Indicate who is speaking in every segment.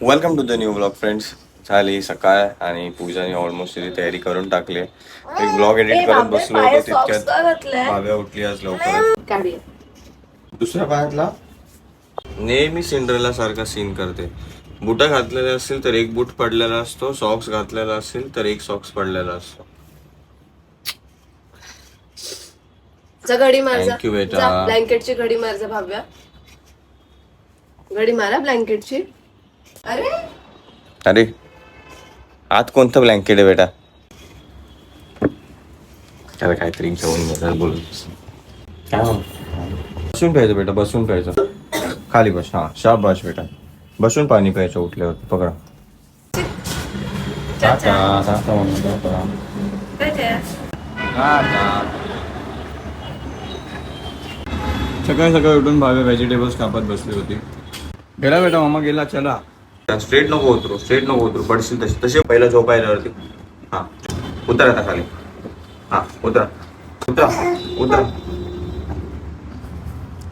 Speaker 1: Welcome to the new vlog friends झाली सकाळ आणि पूजाने ऑलमोस्ट तिची तयारी करून टाकली. एक ब्लॉग एडिट करत बसलो होतो तितक्यात. भाव्या उठली आज लवकर दुसऱ्या पायातला. नेहमी सिंड्रेला सारखा सीन करते. बुटा घातलेले असतील तर एक बूट पडलेला असतो. सॉक्स घातलेला असेल तर एक सॉक्स पडलेला असतो. बेटा.
Speaker 2: ब्लँकेटची भाव्या. घडी मारा ब्लँकेटची अरे?
Speaker 1: अरे आत कोणतं ब्लँकेट आहे बेटा? त्याला काहीतरी घेऊन गेला बोलून बसून प्यायचं बेटा बसून प्यायचं खाली बस हा शाबाश बेटा. बसून पाणी प्यायचं उठल्यावर पकडा. टाटा, टाटा म्हणून टाटा. सकाळी सकाळी उठून भावे व्हेजिटेबल्स कापत बसली होती. गेला बेटा मामा गेला चला. स्ट्रेट नको उतरू स्ट्रेट नको उतरू. पडशील तशी. तसे पहिला झोपायला वरती हा. उतर आता खाली. हा उतरा. उतरा. उतरा.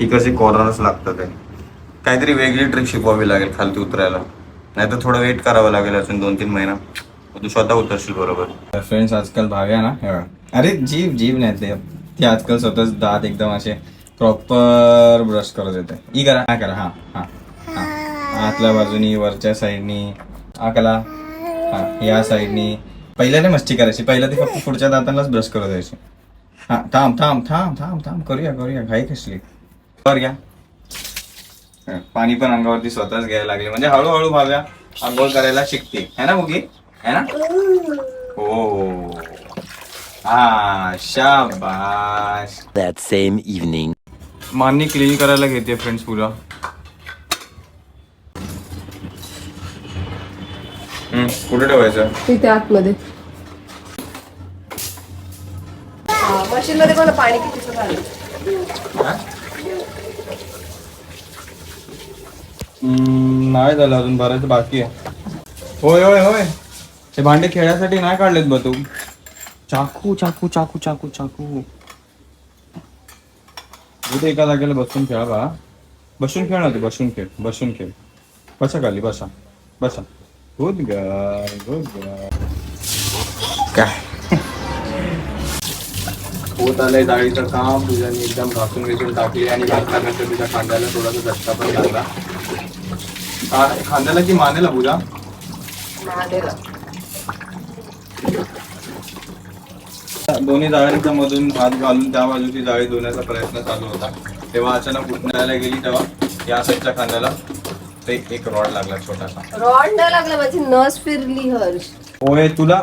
Speaker 1: इकडचे कॉर्नर्स लागतात ते. काहीतरी वेगळी ट्रिक शिकवावी लागेल खालती उतरायला. नाही तर थोडं वेट करावं लागेल अजून दोन तीन महिना. तू स्वतः उतरशील बरोबर. फ्रेंड्स आजकाल भाव्या ना? अरे जीव जीव नाही ते. ती आजकाल स्वतःच दात एकदम असे प्रॉपर ब्रश करत येते. ई करा. हा करा. हा हा. आतल्या बाजूनी वरच्या साईडनी. हा कला. हा या साईडनी. पहिल्या नाही मस्ती करायची. पहिल्या ती फक्त पुढच्या दातांनाच ब्रश करत यायची हा थांब थांब थांब थांब थांब. करूया करूया. घाई कसली. वर घ्या. पाणी पण अंगावरती स्वतःच घ्यायला लागले. म्हणजे हळूहळू भाव्या आंघोळ करायला शिकते. है ना मुगी है ना? हो. हा शाबाश
Speaker 3: that same evening.
Speaker 1: मान्य क्लीन करायला घेते फ्रेंड्स पुरा. कुठे ठेवायचं?
Speaker 2: तिथे आतमध्ये. मशीन मध्ये पण कितीचं
Speaker 1: नाही झालं अजून भरायचं बाकी आहे. होय होय होय. ते भांडे खेळायसाठी नाही काढलेत बा तू. चाकू चाकू चाकू चाकू चाकू. इथे एका जागेला बसून खेळा बा. बसून खेळ ना तू बसून खेळ बसून खेळ. बसा खाली बसा बसा. गुड गाय गुड गाय काय? होत आलंय डाळीचं काम तुझ्यानी एकदम घासून विसून टाकली आणि घातल्यानंतर तुझ्या खांद्याला थोडासा झटका पण लागला. का- खांद्याला की मानेला पूजा. दोन्ही जाळ्यांच्या मधून हात घालून त्या बाजूची जाळी धुण्याचा प्रयत्न चालू होता. तेव्हा अचानक उठण्याला गेली तेव्हा या साईडच्या खांद्याला. ते एक रॉड लागला छोटासा.
Speaker 2: रॉड न लागला माझी नस फिरली हर्ष.
Speaker 1: ओय तुला?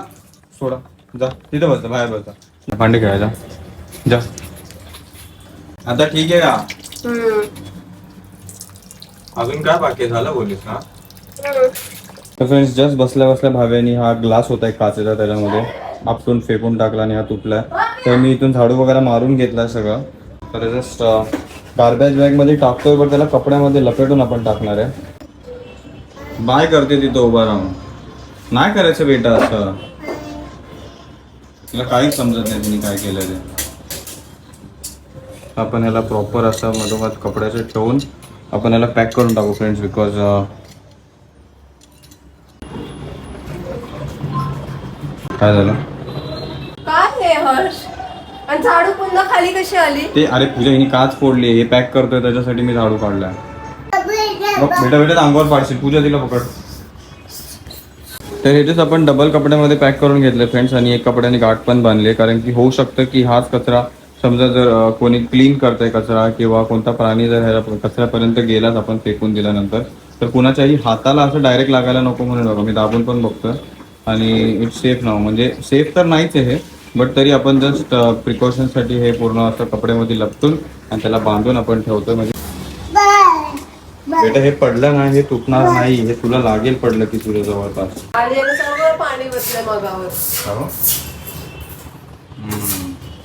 Speaker 1: सोडा. जा तिथं बस बाहेर बस. भांडे खेळायचा जा. आता ठीक आहे का. अजून काय बाकी? झालं बोलीस ना तर फ्रेंड्स जस्ट बसल्या बसल्या भाव्यानी हा ग्लास होता एक काचेचा त्याच्यामध्ये. आपटून फेकून टाकला आणि हा तुटला. तर मी इथून झाडू वगैरे मारून घेतला सगळं. तर जस्ट गार्बेज बॅगमध्ये टाकतोय पण त्याला कपड्यामध्ये लपेटून आपण टाकणार आहे. बाय करते तिथं उभा राहून. नाही करायचं बेटा असं. तिला काहीच समजत नाही तुम्ही काय केलं ते. आपण याला प्रॉपर असं मधोमध कपड्याचं ठेवून आपण याला पॅक करून टाकू फ्रेंड्स बिकॉज काय झालं?
Speaker 2: काय हर्ष? आणि झाडू पुन्हा खाली कशी आली?
Speaker 1: ते अरे पूजा हिने काच फोडली हे पॅक करतोय त्याच्यासाठी मी झाडू काढलाय. बघ, बेटा बेटा अंगावर पाडशील. पूजा तिला पकड. तर ह्याच्याच आपण डबल कपड्यामध्ये पॅक करून घेतले फ्रेंड्स आणि एक कपड्याने गाठ पण बांधले कारण की होऊ शकतं की हाच कचरा समजा जर कोणी क्लीन करतंय कचरा किंवा कोणता प्राणी जर ह्या कचऱ्यापर्यंत गेलाच आपण फेकून दिल्यानंतर तर कुणाच्याही हाताला असं डायरेक्ट लागायला नको म्हणून बघा. मी दाबून पण बघतोय. आणि इट्स सेफ नाव म्हणजे सेफ तर नाहीच आहे हे बट तरी आपण जस्ट प्रिकॉशनसाठी हे पूर्ण असं कपड्यामध्ये लपटून आणि त्याला बांधून आपण ठेवतोय. म्हणजे बेटा हे पडलं नाही हे तुटणार नाही हे तुला लागेल पडलं की तुझ्या जवळपास.
Speaker 2: पाणी मगावर.
Speaker 1: हो?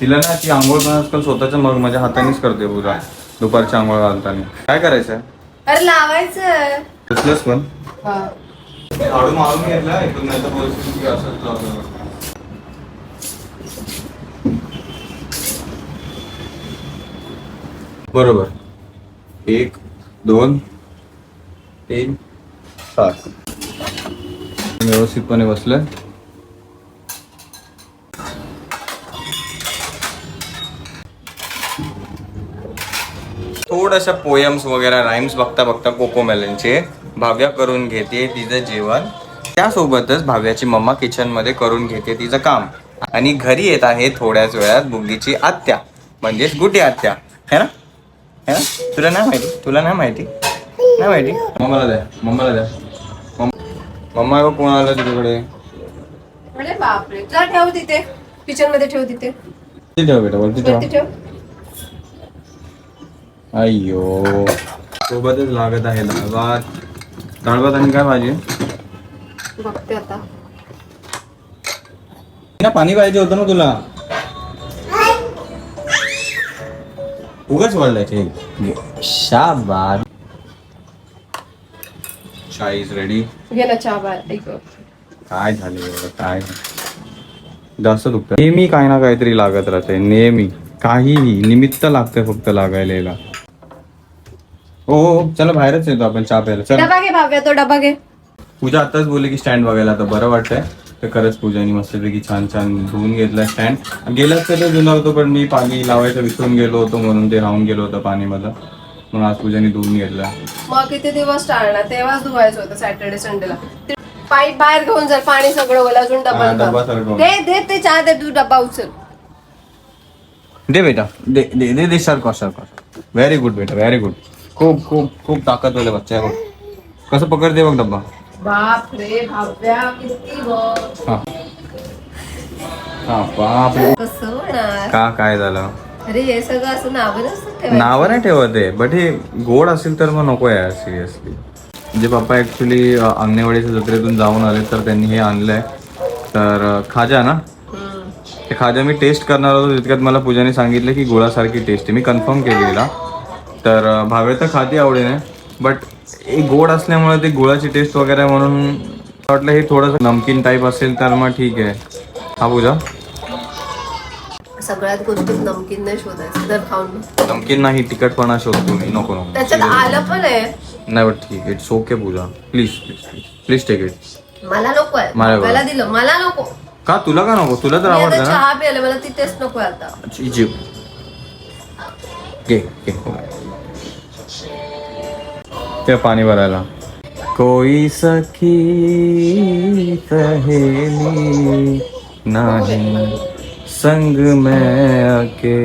Speaker 1: तिला ना ती आंघोळ पण आजकाल स्वतःच्या मग माझ्या हातानेच करते पुरा दुपारची आंघोळ घालताना. काय करायचं
Speaker 2: अरे लावायचं.
Speaker 1: दुसलंच पण?
Speaker 2: हा.
Speaker 1: झाडू मारून घेतला इथून नाही तर परिस्थिती असंच लावलं. बरोबर. एक दोन तीन सास व्यवस्थितपणे बसलं. थोड्याशा पोयम्स वगैरे राईम्स बघता बघता कोकोमेलनचे भाव्या करून घेते तिचं जेवण. त्यासोबतच भाव्याची मम्मा किचनमध्ये करून घेते तिचं काम. आणि घरी येत आहे थोड्याच वेळात बुग्गीची आत्या म्हणजेच गुटी आत्या. है ना? है ना? तुला नाही माहिती? तुला नाही माहिती? नाही माहिती. मम्माला द्या मम्माला द्या. मम- मम्मा बघ कोण आलं तुझ्याकडे
Speaker 2: अरे बापरे. जा ठेव तिथे. किचनमध्ये ठेव तिथे.
Speaker 1: ठेव बेटा वरती ठेव.
Speaker 2: वरती ठेव.
Speaker 1: अय्यो. सोबतच लागत आहे डाळ भात डाळ भात आणि काय भाजी?
Speaker 2: बघते आता.
Speaker 1: ना पाणी पाहिजे होतं ना तुला? उगाच वाढलाय शाबाद चाय इज़ रेडी
Speaker 2: घे ना चहा बाहेर ऐक
Speaker 1: काय झाले एवढं? काय? जास्त दुखत नेहमी काही ना काहीतरी लागत राहते नेहमी. काहीही निमित्त लागते फक्त लागायला याला. हो हो. चला बाहेरच येतो आपण चहा प्यायला. चला.
Speaker 2: डबा घे भाव्या तो डबा घे.
Speaker 1: पूजा आताच बोलली की स्टँड बघायला आता बरं वाटतंय. तर खरंच पूजानी मस्तपैकी छान छान धुवून घेतला स्टँड गेलाच तर जुना होतो पण मी पाणी लावायचं विसरून गेलो होतो म्हणून ते राहून गेलो होतं पाणीमध्ये म्हणून आज पूजानी धुवून घेतला.
Speaker 2: मग किती दिवस टाळणार तेव्हाच धुवायचं होतं सॅटर्डे संडेला पाईप बाहेर घेऊन जर पाणी सगळं ओला अजून
Speaker 1: हा, डबा.
Speaker 2: दे दे ते चहा दे तू डबा उचल.
Speaker 1: दे बेटा. दे दे दे दे सर सर व्हेरी गुड बेटा व्हेरी गुड खूप खूप खूप ताकदवाले बच्चा आहे बघ. कसं पकडते बघ डब्बा.
Speaker 2: बाप रे भाव्या किती बघ
Speaker 1: हा. हा बाप रे.
Speaker 2: कसं होणार?
Speaker 1: का काय झालं?
Speaker 2: अरे हे सगळं असं नावं
Speaker 1: नाही ठेवत आहे बट हे गोड असेल तर मग नको यार सिरियसली म्हणजे पप्पा ऍक्च्युली अंगणेवाडीच्या जत्रेतून जाऊन आले तर त्यांनी हे आणलंय. तर खाजा ना. ते खाजा मी टेस्ट करणार होतो तितक्यात मला पूजाने सांगितलं की गुळासारखी टेस्ट आहे मी कन्फर्म केलेला. तर भावे तर खाते आवडीने. बट हे गोड असल्यामुळे ते गुळाची टेस्ट वगैरे म्हणून वाटलं हे थोडंसं नमकीन टाईप असेल तर मग ठीक आहे. हा पूजा.
Speaker 2: सगळ्यात गोष्टीत नमकीन नाही शोधायचं तर खाऊन.
Speaker 1: नमकीन नाही तिखटपणा शोधतो मी नको नको.
Speaker 2: त्याच्यात आलं पण आहे.
Speaker 1: नाही बट ठीक it's okay Puja. Please please please please take it
Speaker 2: मला नको आहे.
Speaker 1: मला
Speaker 2: दिलं मला नको.
Speaker 1: का? तुला का नको? तुला तर
Speaker 2: आता
Speaker 1: आवडतं ना?
Speaker 2: चहा प्यायला मला ती टेस्ट नको आहे आता.
Speaker 1: अच्छी जीव घे घे ते पाणी भरायला. कोई सखी सहेली नाही. संग मैं अकेली।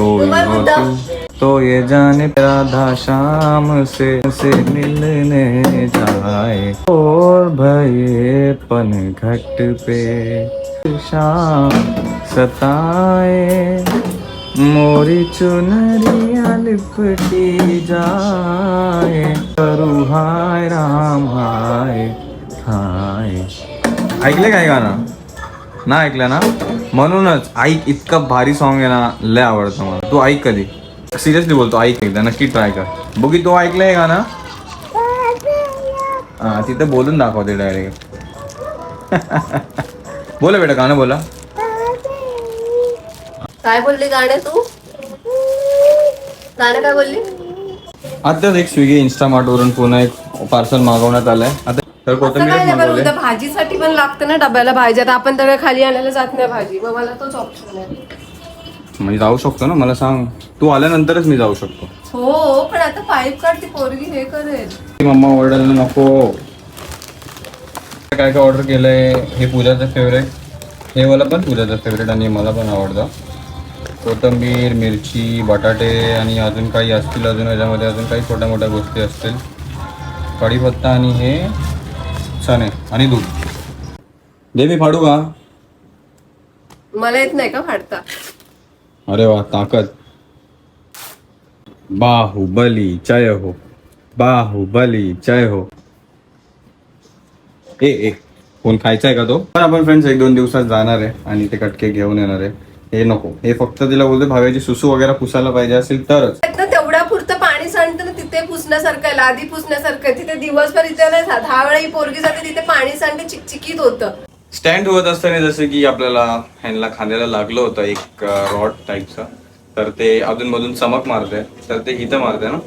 Speaker 1: कोई तो ये जाने राधा शाम से से मिलने जाए। और भये पन घट पे शाम सताए। मोरी चुनरिया लिपटी जाए। करू हाय राम हाय हाय। ऐकले काय गाणं? ना ऐकलं ना? म्हणूनच ऐक इतकं भारी सॉन्ग आहे ना लय आवडतं मला. तू ऐक कधी. सिरियसली बोलतो ऐक एकदा नक्की ट्राय कर. बघी तो ऐकलंय गाणं? हा तिथं बोलून दाखवते डायरेक्ट बोला बेटा गाणं बोला.
Speaker 2: काय बोलली गाणे तू? गाणं काय बोलली?
Speaker 1: आताच एक स्विगी इन्स्टामार्ट वरून पुन्हा एक पार्सल मागवण्यात आलंय. आता तर कोथिंबीर
Speaker 2: भाजीसाठी पण लागतं ना डब्याला भाजी आता आपण तर खाली आणायला जात नाही भाजी. मग मला तोच ऑप्शन आहे.
Speaker 1: मी जाऊ शकतो ना? मला सांग. तू आल्यानंतरच मी जाऊ शकतो.
Speaker 2: हो पण आता पाईप काढ ती पोरगी हे करेल.
Speaker 1: मम्मा ओरडायला नको. काय काय ऑर्डर केलंय हे पूजाचं फेवरेट हे मला पण पूजाचं फेवरेट आणि मला पण आवडतं. कोथिंबीर मिरची बटाटे आणि अजून काही असतील अजून याच्यामध्ये अजून काही छोट्या मोठ्या गोष्टी असतील. कढीपत्ता आणि हे चणे आणि दूध. दे मी फाडू का?
Speaker 2: मला येत नाही का फाडता?
Speaker 1: अरे वा ताकद. बाहुबली जय हो. बाहुबली जय हो. ए ए फोन खायचा आहे का तो? पण आपण फ्रेंड्स एक दोन दिवसात जाणार आहे आणि ते कटके घेऊन येणार आहे. हे नको. हे फक्त तिला बोलते भाव्याची सुसू वगैरे पुसायला पाहिजे असेल तरच.
Speaker 2: पाणी ते पुसण्यासारखं आहे लादी पुसण्यासारखं आहे. तिथे दिवसभर इथे नाही दहा वेळा ही पोरगी जाते तिथे पाणी सांडते चिकचिकीत होतं.
Speaker 1: स्टँड होत असताना जसं की आपल्याला ह्यांना खांद्याला लागलं होतं एक रॉड टाईपचा तर ते अधून मधून चमक मारते तर ते इथं मारते ना?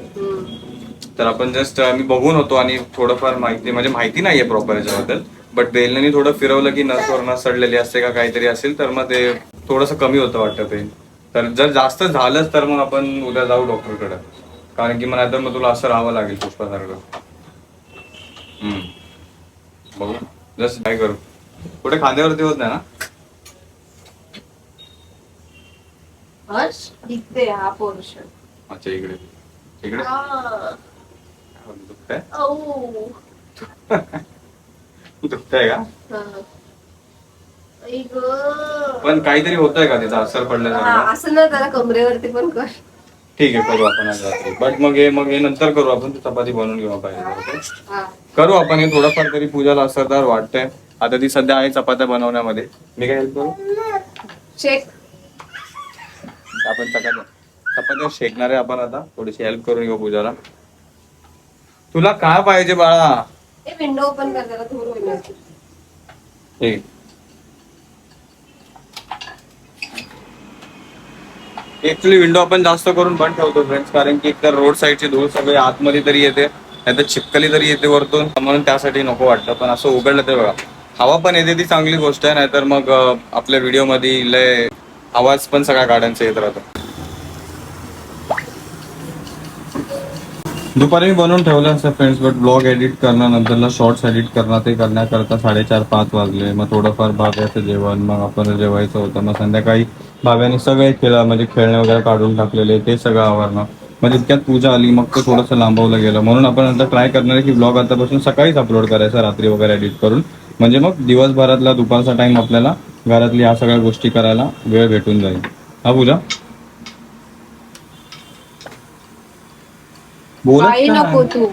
Speaker 1: तर आपण जस्ट मी बघून होतो आणि थोडंफार माहिती म्हणजे माहिती नाहीये प्रॉपर याच्याबद्दल. बट बेलने थोडं फिरवलं की नसवर नस सडलेली असते का काहीतरी असेल तर मग ते थोडंसं कमी होतं वाटतं ते. तर जर जास्त झालंच तर मग आपण उद्या जाऊ डॉक्टरकडे कारण की मग नाहीतर मग तुला असं राहावं लागेल पुष्पासारखं. हम्म. बघू. जस्ट काय करू. कुठे खांद्यावरती होत नाही ना?
Speaker 2: हा पोर्शन.
Speaker 1: अच्छा इकडे. इकडे? दुखतंय? दुखतंय का? पण काहीतरी होतंय का तिचा असर पडल्यासारखं?
Speaker 2: असं ना त्याला कमरेवरती पण कर.
Speaker 1: ठीक आहे करू आपण आज रात्री. बट मग हे मग हे नंतर करू आपण ती चपाती बनवून घेऊ पाहिजे ओके. करू आपण हे थोडंफार तरी पूजाला असरदार वाटतंय. आता ती सध्या आहे चपात्या बनवण्यामध्ये. मी काय हेल्प करू?
Speaker 2: चेक
Speaker 1: आपण चपात्या चपात्या शेकणार आहे आपण आता. थोडीशी हेल्प करून घेऊ पूजाला. तुला काय पाहिजे बाळा?
Speaker 2: विंडो ओपन कर होईल.
Speaker 1: ठीक. ऍक्च्युली विंडो आपण जास्त करून बंद ठेवतो फ्रेंड्स कारण की एकतर रोड साईडची धूळ सगळी आतमध्ये तरी येते नाही तर चिपकली तरी येते वरतून. म्हणून त्यासाठी नको वाटतं पण असं उघडलं ते बघा. हवा पण येते ती चांगली गोष्ट आहे नाहीतर मग आपल्या व्हिडिओमध्ये लय आवाज पण सगळ्या गाड्यांचा येत राहतो. दुपारी मी बनवून ठेवलं असतं फ्रेंड्स बट ब्लॉग एडिट करणार नंतरला शॉर्ट्स एडिट करणं ते करण्याकरता साडेचार पाच वाजले. मग थोडंफार भाव्याचं जेवण मग आपण जेवायचं होतं. मग संध्याकाळी भाव्याने सगळे खेळ म्हणजे खेळणे वगैरे काढून टाकलेले ते सगळं आवरणं. मग इतक्यात पूजा आली मग ते थोडंसं लांबवलं गेलं. म्हणून आपण आता ट्राय करणार आहे की ब्लॉग आतापासून सकाळीच अपलोड करायचा रात्री वगैरे एडिट करून. म्हणजे मग दिवसभरातला दुपारचा टाइम आपल्याला घरातली या सगळ्या गोष्टी करायला वेळ भेटून जाईल. हा पूजा?
Speaker 2: काही? नको तू.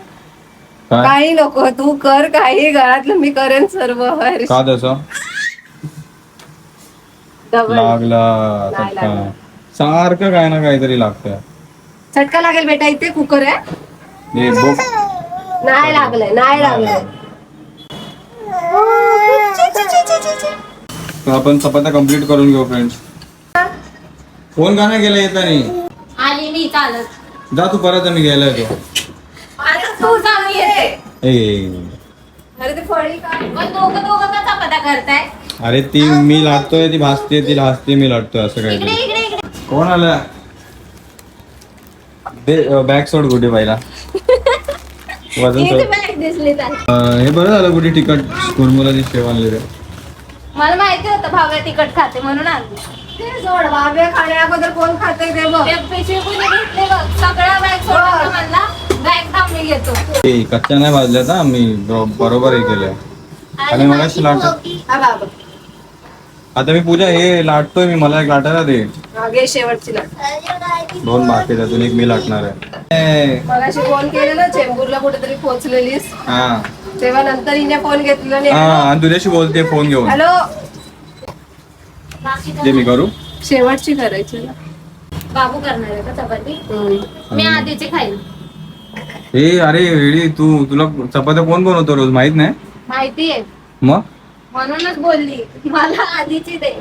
Speaker 2: काही नको. तू कर काही घरातलं मी करेन सर्व.
Speaker 1: का तसं? लागला
Speaker 2: नाही
Speaker 1: चटका.
Speaker 2: लागला.
Speaker 1: सारखं काय ना काहीतरी लागतंय.
Speaker 2: चटका लागेल बेटा इथे कुकर आहे.
Speaker 1: हे बघ.
Speaker 2: नाही लागलंय नाही लागलंय.
Speaker 1: तर आपण चपात्या कंप्लीट करून घेऊ फ्रेंड्स फोन का नाही गेला येतानी
Speaker 3: आली मी चालत.
Speaker 1: जा तू परत मी घ्यायला येतो
Speaker 2: आता तू सांग मी येते.
Speaker 1: ए.
Speaker 2: अरे ते फळी काय
Speaker 3: पण दोघं दोघं का चपात्या करताय?
Speaker 1: अरे ती मी लाटतोय ती भासते ती भासते मी लाटतोय असं काहीतरी.
Speaker 3: इकडे
Speaker 1: कोण आलं? दे बॅग सोड गुढी पहिला वजन सोड.
Speaker 3: बॅग दिसली तर
Speaker 1: अं, हे बरं झालं गुढी तिकट कुरमुराची शेव आणली रे.
Speaker 3: मला माहिती होतं भाव्या तिखट खाते म्हणून आणली.
Speaker 2: ते सोड बाबे खाण्या अगोदर कोण खाते ते बघ.
Speaker 3: ते पिशवी कुणी घेतले बघ. सगळा बॅग सोडून म्हणला बॅग थांब मी घेतो.
Speaker 1: ए, कच्च्या नाही भाजल्या ना मी बरो- बरोबर हे केलंय. आणि मगाशी लाट
Speaker 2: हा बाबा
Speaker 1: आता मी पूजा हे लाटतोय मी मला एक लाटायला दे.
Speaker 2: मागे शेवटची लाट.
Speaker 1: दोन बाकी त्यातून एक मी लाटणार आहे.
Speaker 2: मगाशी फोन केलेला चेंबूरला कुठेतरी पोहोचलेलीस.
Speaker 1: हा.
Speaker 2: तेव्हा नंतर हिने फोन घेतला
Speaker 1: हा आणि तुझ्याशी बोलते फोन घेऊन.
Speaker 2: हॅलो.
Speaker 1: जे मी करू.
Speaker 2: शेवटची करायची ना.
Speaker 3: बाबू करणार आहे का चपाती. मी आधीची खाईल
Speaker 1: ए अरे वेडी तू तुला चपात्या कोण बनवतो रोज? माहीत नाही?
Speaker 3: माहितीये.
Speaker 1: मग?
Speaker 3: म्हणूनच बोलली मला आधीची दे.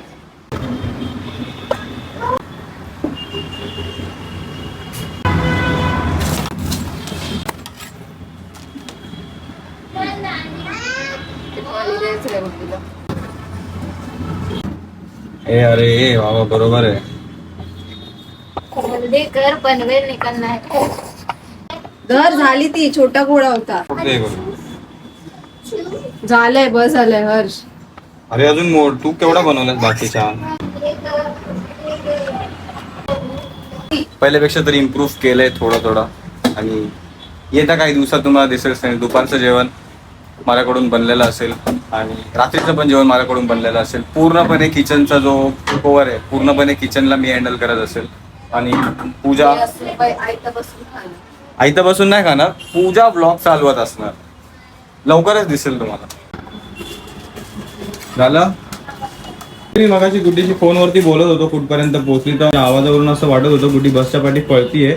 Speaker 1: ए अरे ए बाबा बरोबर आहे
Speaker 3: जल्दी कर पनवेल निकलना है
Speaker 2: घर झाली ती छोटा घोडा होता? झालंय बस झालंय हर्ष.
Speaker 1: अरे अजून मोड तू केवढा बनवलास बाकीच्या? पहिल्यापेक्षा तरी इम्प्रूव्ह केलंय थोडं थोडं. आणि येत्या काही दिवसात तुम्हाला दिसेल नाही दुपारचं जेवण माझ्याकडून बनलेलं असेल आणि रात्रीचं पण जेवण माझ्याकडून बनलेलं असेल. पूर्णपणे किचनचा जो ओव्हर आहे पूर्णपणे किचनला मी हँडल करत असेल. आणि पूजा
Speaker 2: आयतं बसून
Speaker 1: नाही खाणार पूजा ब्लॉग चालवत असणार. लवकरच दिसेल तुम्हाला. झालं? मी मगाशी गुड्डीशी फोनवरती बोलत होतो कुठपर्यंत पोहोचली तर. आवाजावरून असं वाटत होतं गुड्डी बसच्या पाठी पळतीये.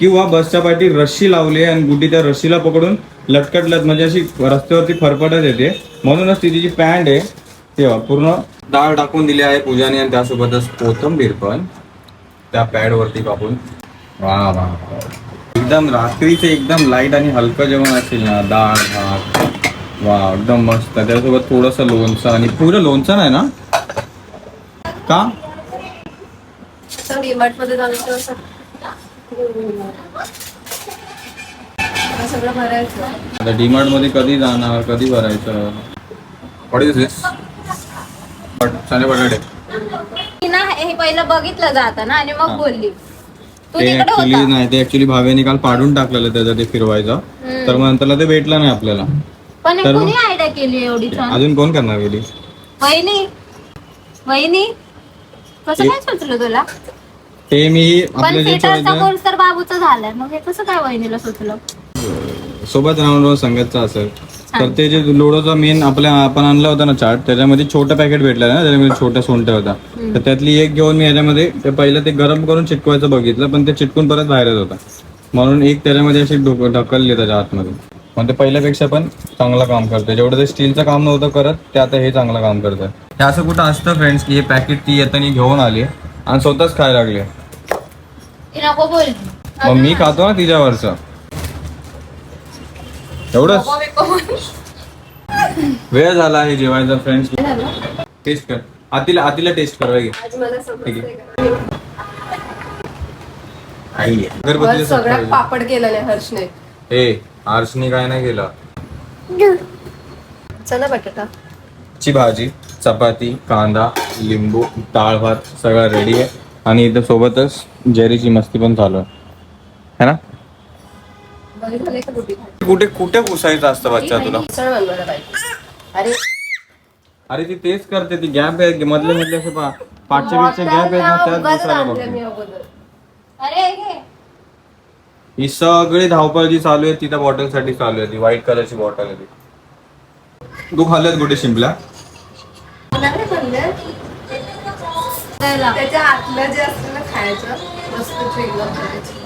Speaker 1: किंवा बसच्या पाठी रस्सी लावली आणि गुड्डी त्या रस्सीला पकडून लटकटलत म्हणजे अशी रस्त्यावरती फरफटत येते. म्हणूनच ती तिची पॅन्ट आहे. तेव्हा पूर्ण डाळ टाकून दिली आहे पूजाने आणि त्यासोबतच कोथंबीर पण त्या पॅडवरती कापून. वा वा. एकदम रात्रीचं एकदम लाइट आणि हलकं जेवण असेल ना डाळ भात. वा एकदम मस्त. त्याच्यासोबत थोडंसं लोणचं आणि पुरं लोणचं नाही ना? का?
Speaker 2: डीमार्टमध्ये आता
Speaker 1: डीमार्ट कधी जाणार कधी भरायचं? व्हॉट इज दिस चाले बटाटे.
Speaker 3: हे पहिलं बघितलं जातं ना आणि. मग बोलली. तू
Speaker 1: ऍक्च्युली नाही ते ऍक्च्युली भावेने काल पाडून टाकलेलं त्याचं ते फिरवायचं. तर मग नंतरला ते भेटलं नाही आपल्याला.
Speaker 3: पण
Speaker 1: तर
Speaker 3: कुणी
Speaker 1: मग-
Speaker 3: आयडिया केली एवढी छान?
Speaker 1: अजून कोण करणार गेली?
Speaker 3: वहिनी. वहिनी कसं
Speaker 1: ते-
Speaker 3: काय सुचलं तुला?
Speaker 1: ते मी
Speaker 3: पण
Speaker 1: आपलं जे
Speaker 3: थिएटरचा
Speaker 1: चॉईस
Speaker 3: कोर्स तर बाबूचा झालाय. मग हे कसं काय वहिनीला सुचलं?
Speaker 1: सोबत राहून राहून संगतचं असेल तर ते जे लोडोचा मेन आपल्या आपण आणला होता ना चार्ट त्याच्यामध्ये छोटं पॅकेट भेटलं ना त्याच्यामध्ये छोट्या सोंट्या होता. तर त्यातली एक घेऊन मी याच्यामध्ये ते पहिलं ते गरम करून चिटकवायचं बघितलं पण ते चिटकून परत बाहेरच होता. म्हणून एक त्याच्यामध्ये अशी ढोक- ढकलली त्याच्या आतमध्ये. मग ते पहिल्यापेक्षा पण चांगलं काम करतं जेवढं ते स्टीलचं काम नव्हतं करत ते आता हे चांगलं काम करतं हे असं कुठं असतं फ्रेंड्स की हे पॅकेट ती येताना घेऊन आली आणि स्वतःच खायला लागले. मग मी खातो ना तिच्यावरचं. एवढंच? वेळ झाला आहे जेवायचा फ्रेंड्स टेस्ट कर. आतीला आतीला टेस्ट कर घे
Speaker 2: सगळ्यात. पापड केलं नाही हर्षने.
Speaker 1: ए आर्सनी काय नाही केलं.
Speaker 2: चला बटाटा.
Speaker 1: ची भाजी चपाती कांदा लिंबू डाळ भात सगळं रेडी आहे. आणि इथं सोबतच जेरीची मस्ती पण चालू आहे. है ना?
Speaker 2: कुठे खायचं?
Speaker 1: कुठे पुसायचं असतं बच्चा तुला?
Speaker 2: अरे.
Speaker 1: अरे ती तेच करते ती गॅप आहे मधले मधले असे पा पाचशे बिचचे गॅप आहेत ना त्यात
Speaker 2: उगाच
Speaker 1: पुसायला
Speaker 2: आणलं मी
Speaker 1: बघते
Speaker 2: अगोदर.
Speaker 3: अरे घे
Speaker 1: ही सगळी धावपळ जी चालू आहे ती त्या बॉटलसाठी चालू आहे ती व्हाईट कलरची बॉटल आहे ती. तू खाल्ल्यात कुठे
Speaker 3: द्यायला.
Speaker 2: त्याच्या आतलं जे असतं ना खायचं मस्त करायची.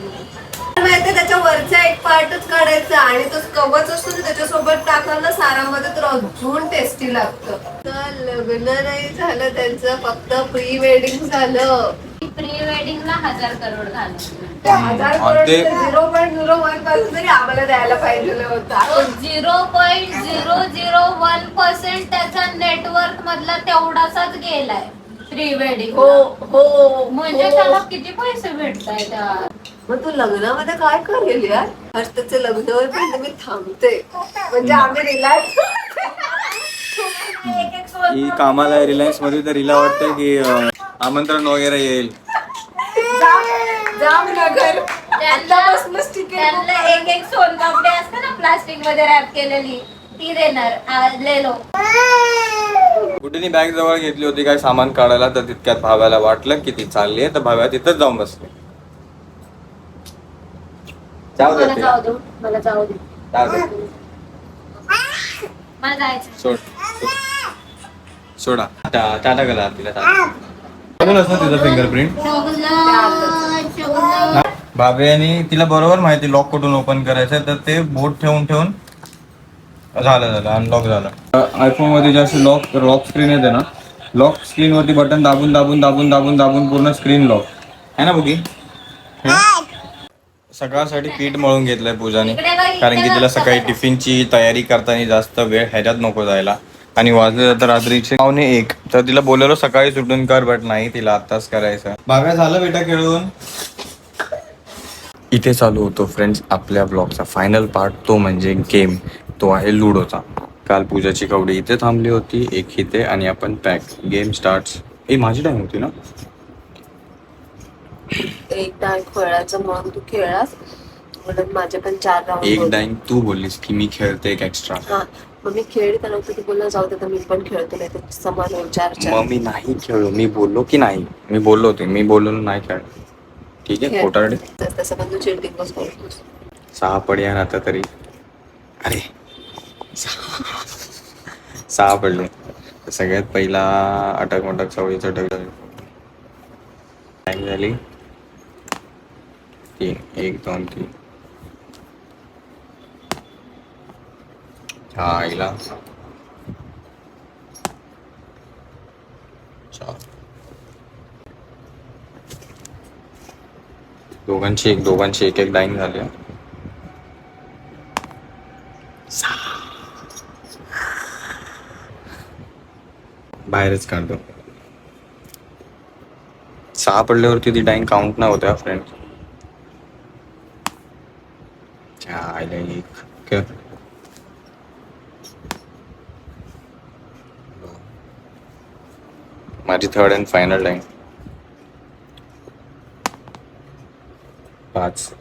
Speaker 2: माहितीये त्याच्या वरचा एक पार्टच काढायचा आणि तो कवच असतो ना त्याच्यासोबत टाकलं ना सारामध्ये तर अजून टेस्टी लागतं. तर लग्न नाही झालं त्यांचं फक्त प्री वेडिंग झालं.
Speaker 3: प्री वेडिंगला हजार करोड झाले
Speaker 2: ते हजार
Speaker 1: ते-
Speaker 2: झिरो पॉईंट झिरो वनपासून तरी आम्हाला द्यायला पाहिजे होता.
Speaker 3: Zero point zero zero one percent त्याचा नेटवर्क मधला तेवढासाच गेलाय. प्री वेडिंग
Speaker 2: हो हो
Speaker 3: म्हणजे
Speaker 2: हो.
Speaker 3: त्याला किती पैसे भेटताय
Speaker 2: मग तू लग्नामध्ये काय करेल यार? हर्षचं लग्न होईपर्यंत मी थांबते. म्हणजे आम्ही रिलॅक्स
Speaker 1: ही कामाला रिलायन्समध्ये तर हिला वाटतं की अं, आमंत्रण वगैरे येईल.
Speaker 2: जाम नगर आतापासूनच तिकीट
Speaker 3: त्यांना एक एक सोनपापडी असते ना प्लास्टिकमध्ये रॅप केलेली. ती देणार आ, लेलो.
Speaker 1: कुठेनी बॅग जवळ घेतली होती काय सामान काढायला तर तितक्यात भाव्याला वाटलं की ती चालली आहे तर भाव्या तिथंच जाऊन बसली. जाऊ दे
Speaker 3: मला. जाऊ दे मला जाऊ दे.
Speaker 1: जाऊ दे.
Speaker 3: मला जायचं
Speaker 1: सोड. सोडा. टा- टाटा करा तिला टाटा तिचा फिंगरप्रिंट भाव्याने तिला बरोबर माहिती लॉक कुठून ओपन करायचं तर ते बोट ठेवून ठेवून झालं झालं अनलॉक झालं. आयफोनमध्ये जास्त लॉक लॉक स्क्रीन येते ना? लॉक स्क्रीन वरती बटन दाबून दाबून दाबून दाबून दाबून पूर्ण स्क्रीन लॉक आहे ना बुकी सकाळसाठी पीठ मळून घेतलंय पूजाने. कारण की तिला सकाळी टिफिनची तयारी करताना जास्त वेळ ह्याच्यात नको जायला. आणि वाजले जातं रात्रीचे पावणे एक. तर तिला बोलवलं सकाळी सुटून कर बट नाही तिला आत्ताच करायचं. भाव्या झालं बेटा खेळून? इथे चालू होतो फ्रेंड्स आपल्या ब्लॉगचा फायनल पार्ट तो म्हणजे गेम तो आहे लुडोचा काल पूजाची कवडी इथे थांबली होती एक इथे आणि आपण पॅक गेम स्टार्ट ए माझी टाइम होती ना?
Speaker 2: एक डाय खेळायचं म्हणून तू म्हणून माझे पण चार
Speaker 1: एक
Speaker 2: राऊंड
Speaker 1: तू बोललीस की मी खेळते एक एक्स्ट्रा
Speaker 2: हा मग मी खेळते नव्हतं तू बोलला जाऊ दे तर मी पण खेळतो नाही तर समान होईल चार चार.
Speaker 1: मग मी नाही खेळलो मी बोललो की नाही? मी बोललो होते मी बोललो नाही खेळ ठीक आहे
Speaker 2: खेळ.
Speaker 1: कोटारडे
Speaker 2: तस- तसं पण तू
Speaker 1: सहा पड्या आता तरी. अरे सहा सहा पडले. सगळ्यात पहिला अटक मटक चवळीचं अटक झाली. Time झाली. तीन एक दोन तीन आईला चार। दोघांची एक दोघांची एक एक काढतो. सहा पडल्यावरती ती काउंट नाही फ्रेंड माझी थर्ड अँड फायनल डाईंग पाच.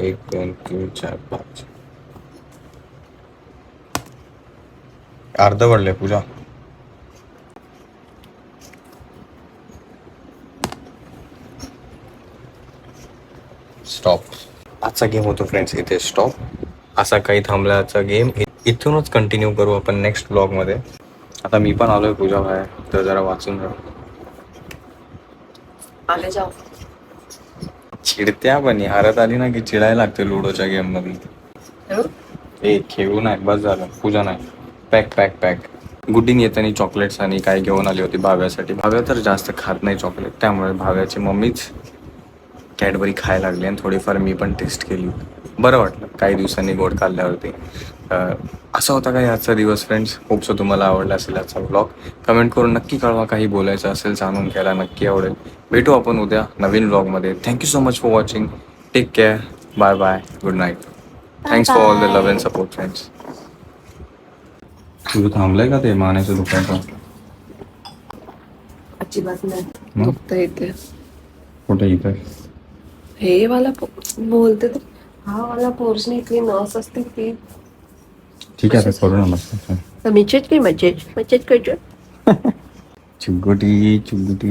Speaker 1: एक दोन तीन चार पाच. अर्ध पडले पूजा. स्टॉप आजचा गेम होतो फ्रेंड्स इथे स्टॉप असा काही थांबला गेम इथूनच कंटिन्यू करू आपण नेक्स्ट ब्लॉगमध्ये आता मी पण आलोय पूजा बाहेर. तर जरा वाचून जाऊ
Speaker 2: आले जाऊ.
Speaker 1: चिडत्या पण हरत आली ना की चिडायला लागते लुडोच्या गेममध्ये ए खेळू नाही बस झालं पूजा नाही. Pack pack pack. गुड्डीने येताना चॉकलेट्स आणि काय घेऊन आली होती भाव्यासाठी. भाव्या तर जास्त खात नाही चॉकलेट त्यामुळे भाव्याची मम्मीच कॅडबरी खायला लागली आणि थोडीफार मी पण टेस्ट केली. बरं वाटलं. काही दिवसांनी गोड खाल्ल्यावरती. असा होता काही आजचा दिवस फ्रेंड्स होपसो तुम्हाला आवडला असेल आजचा ब्लॉग कमेंट करून नक्की कळवा काही बोलायचं असेल जाणून घ्यायला नक्की आवडेल. भेटू आपण उद्या नवीन ब्लॉगमध्ये thank you so much for watching take care bye bye good night thanks for all the love and support friends तुझं थांबलंय का ते माण्याचं दुकान
Speaker 2: अजिबात नाही. येते
Speaker 1: कुठे इथं?
Speaker 2: हे वाला बोलते तर हा इथली नस असते ती.
Speaker 1: ठीक आहे आता करू ना मस्त.
Speaker 2: करतो
Speaker 1: चिंगुटी चिंगुटी.